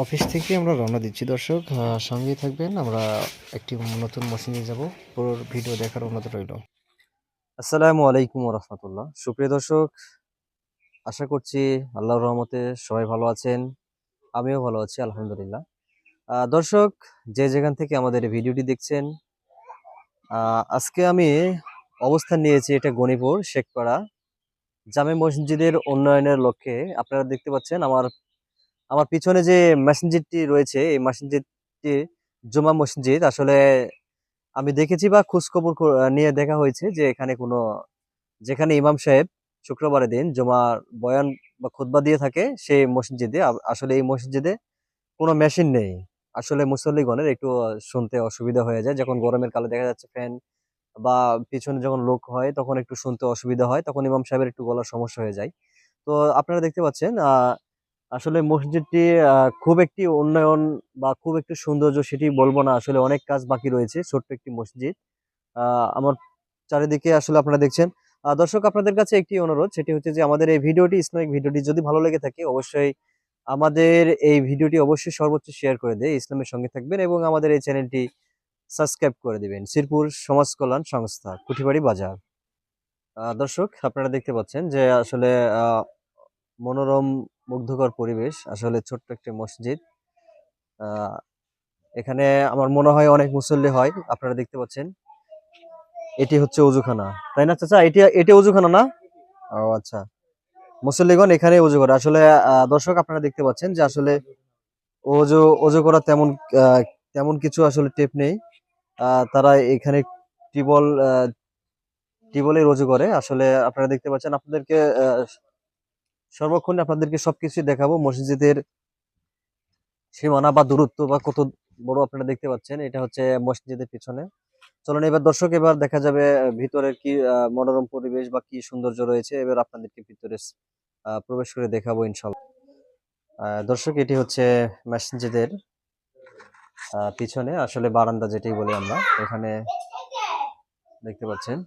Office থেকে আমরা রওনা দিচ্ছি, দর্শক। সঙ্গেই থাকবেন, আমরা একটি নতুন মসজিদে যাব। পুরো ভিডিও দেখার অনুরোধ রইল। আসসালামু আলাইকুম রহমতুল্লাহ সুপ্রিয় দর্শক, আশা করছি আল্লাহর রহমতে সবাই ভালো আছেন, আমিও ভালো আছি, আলহামদুলিল্লাহ। দর্শক, যে যেখান থেকে আমাদের ভিডিওটি দেখছেন আজকে আমি অবস্থান নিয়েছি এটা গণিপুর, শেখপাড়া। জামে মসজিদের উন্নয়নের লক্ষ্যে। আপনারা দেখতে পাচ্ছেন, আমার আমার পিছনে যে মসজিদটি রয়েছে, এই মসজিদটি জুমা মসজিদ, আসলে আমি দেখেছি বা খোঁজখবর নিয়ে দেখা হয়েছে যে এখানে কোনো, যেখানে ইমাম সাহেব শুক্রবারের দিন জুমার বয়ান বা খুতবা দিয়ে থাকে, সেই মসজিদে আসলে এই মসজিদে কোনো মেশিন নেই। আসলে মুসল্লিগণের একটু শুনতে অসুবিধা হয়ে যায়। যখন গরমের কালে দেখা যাচ্ছে ফ্যান বা পিছনে যখন লোক হয়, তখন একটু শুনতে অসুবিধা হয়, তখন ইমাম সাহেবের একটু গলার সমস্যা হয়ে যায়। তো আপনারা দেখতে পাচ্ছেন আসলে মসজিদটি খুব একটি উন্নয়ন বা খুব একটি সৌন্দর্য সেটি বলব না, আসলে অনেক কাজ বাকি রয়েছে, ছোট্ট একটি মসজিদ। আমার চারিদিকে আসলে আপনারা দেখছেন দর্শক আপনাদের কাছে একটি অনুরোধ, সেটি হচ্ছে যে আমাদের এই ভিডিওটি ইসলামিক ভিডিওটি যদি ভালো লেগে থাকে, অবশ্যই আমাদের এই ভিডিওটি অবশ্যই সর্বোচ্চ শেয়ার করে দেয় ইসলামের সঙ্গে থাকবেন এবং আমাদের এই চ্যানেলটি সাবস্ক্রাইব করে দিবেন। শিরপুর সমাজ কল্যাণ সংস্থা, কুঠিবাড়ি বাজার। দর্শক, আপনারা দেখতে পাচ্ছেন যে আসলে মনোরম, মুগ্ধকর পরিবেশ। আসলে ছোট্ট একটি মসজিদ। এখানে আমার মনে হয় অনেক মুসল্লি হয়, আপনারা দেখতে পাচ্ছেন। এটি হচ্ছে অজুখানা। তাই না, চাচা? এটি এটি অজুখানা না? ও আচ্ছা। মুসল্লিগণ এখানে অজু করে। আসলে দর্শক আপনারা দেখতে পাচ্ছেন যে আসলে অজু অজু করা তেমন তেমন কিছু আসলে টেপ নেই। তারা এখানে টিবল টিবলের অজু করে। আসলে আপনারা দেখতে পাচ্ছেন, আপনাদেরকে সর্বক্ষণ আপনাদেরকে সবকিছু দেখাবো। মসজিদের সীমানা বা দূরত্ব বা কত বড় আপনারা দেখতে পাচ্ছেন, এটা হচ্ছে মসজিদের পিছনে। চলুন এবার দর্শক, এবার দেখা যাবে ভিতরের কি মনোরম পরিবেশ বা কি সৌন্দর্য রয়েছে। এবার আপনাদেরকে ভিতরে প্রবেশ করে দেখাবো ইনশাল্লাহ। দর্শক, এটি হচ্ছে মসজিদের পিছনে, আসলে বারান্দা যেটাই বলি আমরা, এখানে দেখতে পাচ্ছেন।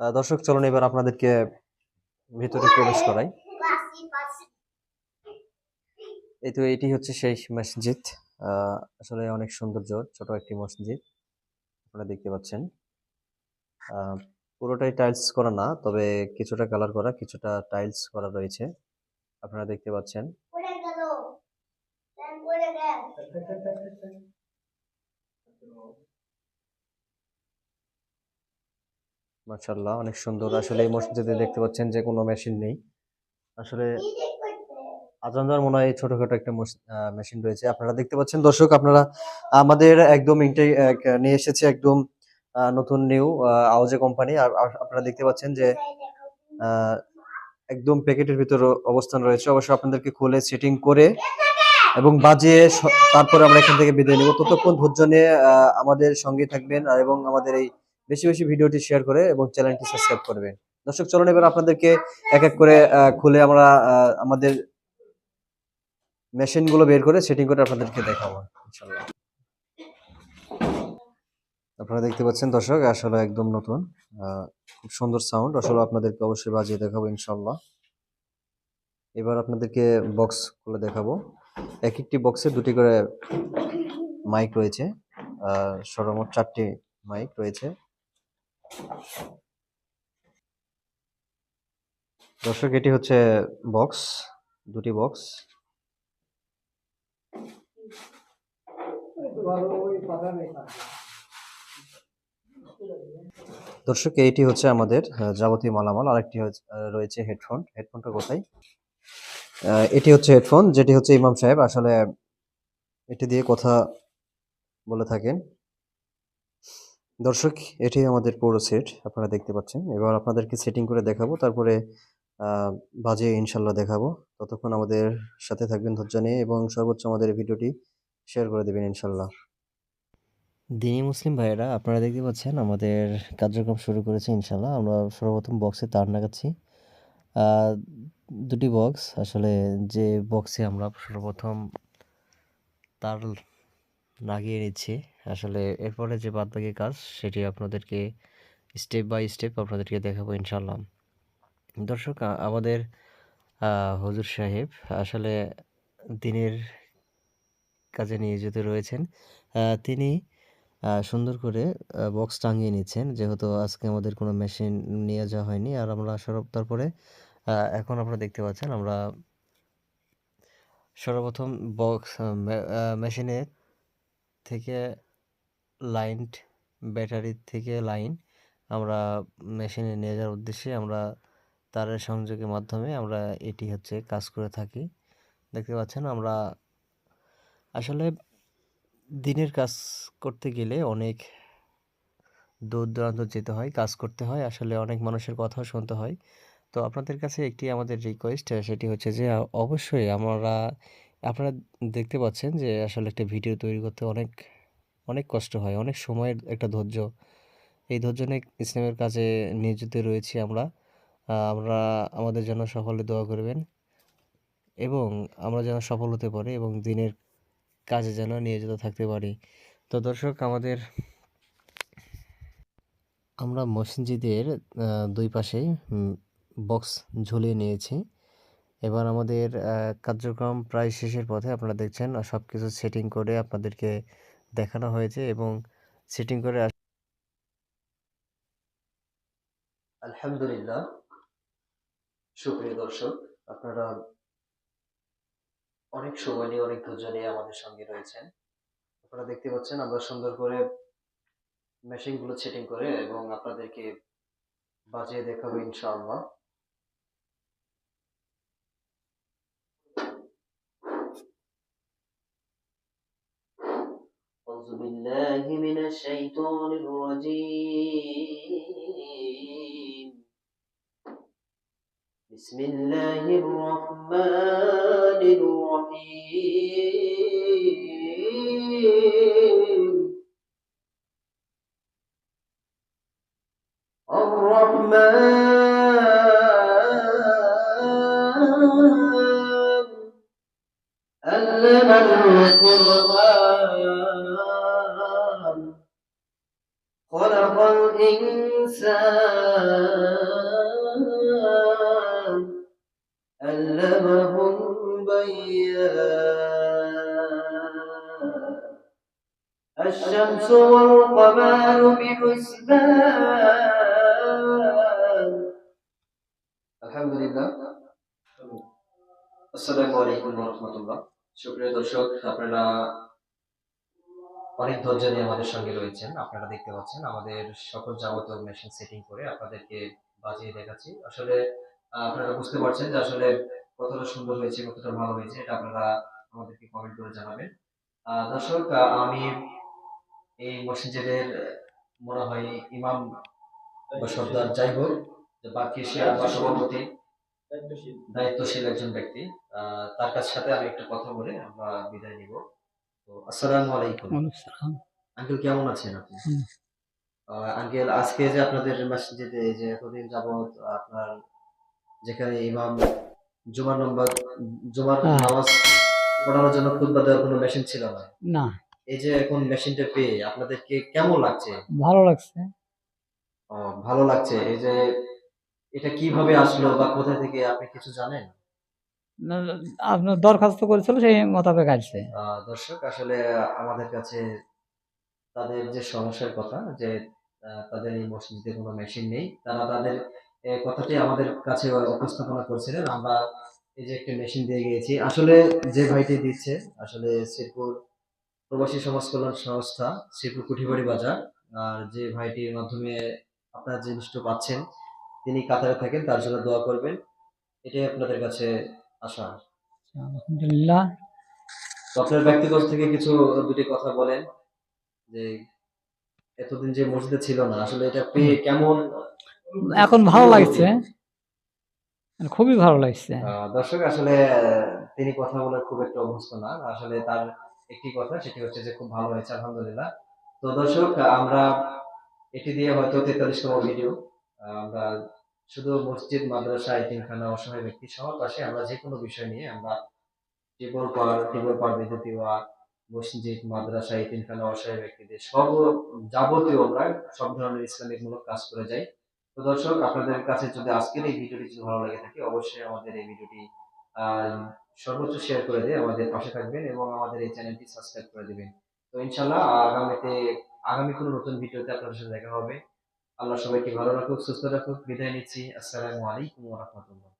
দর্শক, চলুন এবার আপনাদেরকে ভিতরে প্রবেশ করাই। এই তো এটি হচ্ছে সেই মসজিদ। আসলে অনেক সৌন্দর্য, ছোট একটি মসজিদ। আপনারা দেখতে পাচ্ছেন। পুরোটাই টাইলস করা না, তবে কিছুটা কালার করা, কিছুটা টাইলস করা রয়েছে। আপনারা দেখতে পাচ্ছেন। মাশাআল্লাহ, অনেক সুন্দর। আসলে এই মসজিদে দেখতে পাচ্ছেন যে কোনো মেশিন নেই। আসলে আজান দেওয়ার মনে হয় ছোটখাটো একটা মেশিন রয়েছে। আপনারা দেখতে পাচ্ছেন দর্শক, আপনারা আমাদের একদম নিয়ে এসেছে একদম নতুন নিউ আওয়াজে কোম্পানি। আর আপনারা দেখতে পাচ্ছেন যে একদম প্যাকেটের ভিতর অবস্থান রয়েছে। অবশ্য আপনাদেরকে খুলে সেটিং করে এবং বাজিয়ে তারপরে আমরা এখান থেকে বিদায় নিব। ততক্ষণ ধৈর্য নিয়ে আমাদের সঙ্গে থাকবেন। এবং আমাদের এই বেশি বেশি ভিডিওটি শেয়ার করে এবং চ্যানেলটি সাবস্ক্রাইব করবেন। দর্শক, চলুন এবার আপনাদেরকে এক এক করে খুলে আমরা আমাদের মেশিনগুলো বের করে সেটিং করে আপনাদেরকে দেখাবো ইনশাল্লাহ আপনারা দেখতে পাচ্ছেন দর্শক, আসলে একদম নতুন খুব সুন্দর সাউন্ড আসলে আপনাদেরকে অবশ্যই বাজিয়ে দেখাবো ইনশাল্লাহ এবার আপনাদেরকে বক্স খুলে দেখাবো। এক একটি বক্সে দুটি করে মাইক রয়েছে সর্বমোট চারটি মাইক রয়েছে। দর্শক, এটি হচ্ছে বক্স, দুটি বক্স। দর্শক এইটি হচ্ছে আমাদের যাবতীয় মালামাল। আরেকটি রয়েছে হেডফোন। হেডফোনটা কোথায়? এটি হচ্ছে হেডফোন, যেটি হচ্ছে ইমাম সাহেব আসলে এটি দিয়ে কথা বলে থাকেন। দর্শক এটি আমাদের পুরো সেট আপনারা দেখতে পাচ্ছেন। এবার আপনাদেরকে সেটিং করে দেখাবো, তারপরে বাজে ইনশাল্লাহ দেখাবো। ততক্ষণ আমাদের সাথে থাকবেন ধৈর্য নিয়ে এবং সর্বোচ্চ আমাদের ভিডিওটি শেয়ার করে দেবেন ইনশাল্লাহ দিনী মুসলিম ভাইয়েরা, আপনারা দেখতে পাচ্ছেন আমাদের কার্যক্রম শুরু করেছে ইনশাল্লাহ আমরা সর্বপ্রথম বক্সে তার লাগাচ্ছি দুটি বক্স আসলে যে বক্সে আমরা সর্বপ্রথম তার লাগিয়ে নিচ্ছি আসলে এরপরে যে বাদবাকি কাজ, সেটি আপনাদেরকে স্টেপ বাই স্টেপ আপনাদেরকে দেখাবো ইনশাল্লাহ দর্শক আমাদের হজুর সাহেব আসলে দিনের কাজে নিয়োজিত রয়েছেন। তিনি সুন্দর করে বক্স টাঙিয়ে নিচ্ছেন। যেহেতু আজকে আমাদের কোনো মেশিন নিয়ে যাওয়া হয়নি। আর আমরা সর্ব, তারপরে এখন আপনারা দেখতে পাচ্ছেন, আমরা সর্বপ্রথম বক্স আ, মে, আ মেশিনের থেকে লাইন ব্যাটারি থেকে লাইন আমরা মেশিনে নিয়ে যাওয়ার উদ্দেশ্যে আমরা তারের সংযোগের মাধ্যমে আমরা এটি হচ্ছে কাজ করে থাকি। দেখতে পাচ্ছেন আমরা আসলে দিনের কাজ করতে গেলে অনেক দূর-দূরান্ত যেতে হয়, কাজ করতে হয়। আসলে অনেক মানুষের কথাও শুনতে হয়। তো আপনাদের কাছে একটি আমাদের রিকোয়েস্ট সেটি হচ্ছে যে অবশ্যই আমরা আপনারা দেখতে পাচ্ছেন যে আসলে একটা ভিডিও তৈরি করতে অনেক, অনেক কষ্ট হয়। অনেক সময়ের একটা ধৈর্য। এই ধৈর্য নিয়ে ইসলামের কাজে নিয়োজিত রয়েছি আমরা। আমরা আমাদের জন্য সকলে দোয়া করবেন। এবং আমরা যেন সফল হতে পারি এবং দিনের কাজে যেন নিয়োজিত থাকতে পারি। তো দর্শক আমাদের আমরা মসজিদের দুই ২ পাশেই বক্স ঝুলিয়ে নিয়েছি। এবার আমাদের কার্যক্রম প্রায় শেষের পথে। আপনারা দেখছেন আ সবকিছু সেটিং করে আপনাদেরকে দেখানো হয়েছে এবং সেটিং করে আলহামদুলিল্লাহ। সুপ্রিয় দর্শক, আপনারা অনেক সময় নিয়ে, অনেক ধৈর্য নিয়ে আমাদের সঙ্গে রয়েছেন। আপনারা দেখতে পাচ্ছেন আমরা সুন্দর করে মেশিনগুলো সেটিং করে এবং আপনাদেরকে বাজিয়ে দেখাবো ইনশাআল্লাহ। أعوذ بالله من الشيطان الرجيم. بسم الله الرحمن الرحيم. الرحمن علم القرآن خلق الإنسان علمه البيان الشمس والقمر بحسبان الحمد لله আসসালামু আলাইকুম রহমতুল্লাহ সুপ্রিয় দর্শক আপনারা অনেক ধৈর্য নিয়ে আমাদের সঙ্গে রয়েছেন। আপনারা দেখতে পাচ্ছেন আমাদের সকল যাবতীয় মেশিন সেটিং করে আপনাদেরকে বাজিয়ে দেখাচ্ছি। আসলে আপনারা বুঝতে পারছেন যে আসলে কতটা সুন্দর হয়েছে কতটা ভালো হয়েছে এটা আপনারা আমাদেরকে কমেন্ট করে জানাবেন। দর্শক আমি এই মসজিদের মনে হয় ইমাম বা সর্দার যাই হোক বাকি সে বা সভাপতি দায়িত্বশীল একজন ব্যক্তি। আহ, তার কাছ সাথে আমি একটু কথা বলে আমরা বিদায় নিব। তো আসসালামু আলাইকুম। আঙ্কেল কেমন আছেন আপনি। আঙ্কেল আজকে যে আপনাদের মসজিদে এই যে এতদিন যাবত আপনার যেখানে ইমাম জুমার নম্বর জুমার। নামাজ পড়ানোর জন্য খুতবা দেওয়ার কোনো মেশিন ছিল না? না। এই যে এখন মেশিনটা পেয়ে আপনাদেরকে কেমন লাগছে? ভালো লাগছে। ভালো লাগছে। এই যে এটা কীভাবে আসলো বা কোথা থেকে আপনি কিছু জানেন? আপনার দরখাস্ত করেছিল সেই মোতাবেক আসছে। দর্শক, আসলে আমাদের কাছে তাদের যে সমস্যার কথা, যে তাদের এই মসজিদে কোনো মেশিন নেই, তারা তাদের কথাটি আমাদের কাছে উপস্থাপনা করছিলেন। আমরা এই যে একটা মেশিন দিয়ে গিয়েছি, আসলে যে ভাইটি দিচ্ছে, আসলে শ্রীপুর প্রবাসী সমাজ কল্যাণ সংস্থা, শ্রীপুর কুঠিবাড়ি বাজার, আর যে ভাইটির মাধ্যমে আপনারা জিনিসটা পাচ্ছেন, তিনি কাতারে থাকেন, তার জন্য দোয়া করবেন। এটাই আপনাদের কাছে আশা আলহামদুলিল্লাহ। তো আপনার ব্যক্তিগত থেকে কিছু দুটি কথা বলেন যে এতদিন যে মসজিদে ছিল না আসলে এটা পেয়ে কেমন? এখন ভালো লাগছে। খুবই ভালো লাগছে। দর্শক আসলে তিনি কথা বলে খুব একটা অভ্যস্ত না। আসলে তার একটি কথা সেটি হচ্ছে যে খুব ভালো হয়েছে আলহামদুলিল্লাহ। তো দর্শক আমরা এটি দিয়ে হয়তো তেতাল্লিশতম ভিডিও আমরা শুধু মসজিদ, মাদ্রাসা আইতিমখানা অসহায় ব্যক্তি সবার পাশে আমরা যে কোনো বিষয় নিয়ে আমরা টেবল পার টেবল পার বিদ্যুতি মসজিদ, মাদ্রাসা ইতিমখানা অসহায় ব্যক্তিদের সব যাবতীয় আমরা সব ধরনের ইসলামিক মূলক কাজ করে যাই। তো দর্শক, আপনাদের কাছে যদি আজকের এই ভিডিওটি যদি ভালো লাগে থাকে, অবশ্যই আমাদের এই ভিডিওটি সর্বোচ্চ শেয়ার করে দিয়ে আমাদের পাশে থাকবেন এবং আমাদের এই চ্যানেলটি সাবস্ক্রাইব করে দেবেন। তো ইনশাল্লাহ আগামীতে, আগামী কোনো নতুন ভিডিওতে আপনাদের সাথে দেখা হবে। আল্লাহ সবাইকে ভালো রাখুক সুস্থ রাখুক। বিদায় নিচ্ছি। আসসালামু আলাইকুম রহমতুল্লাহ।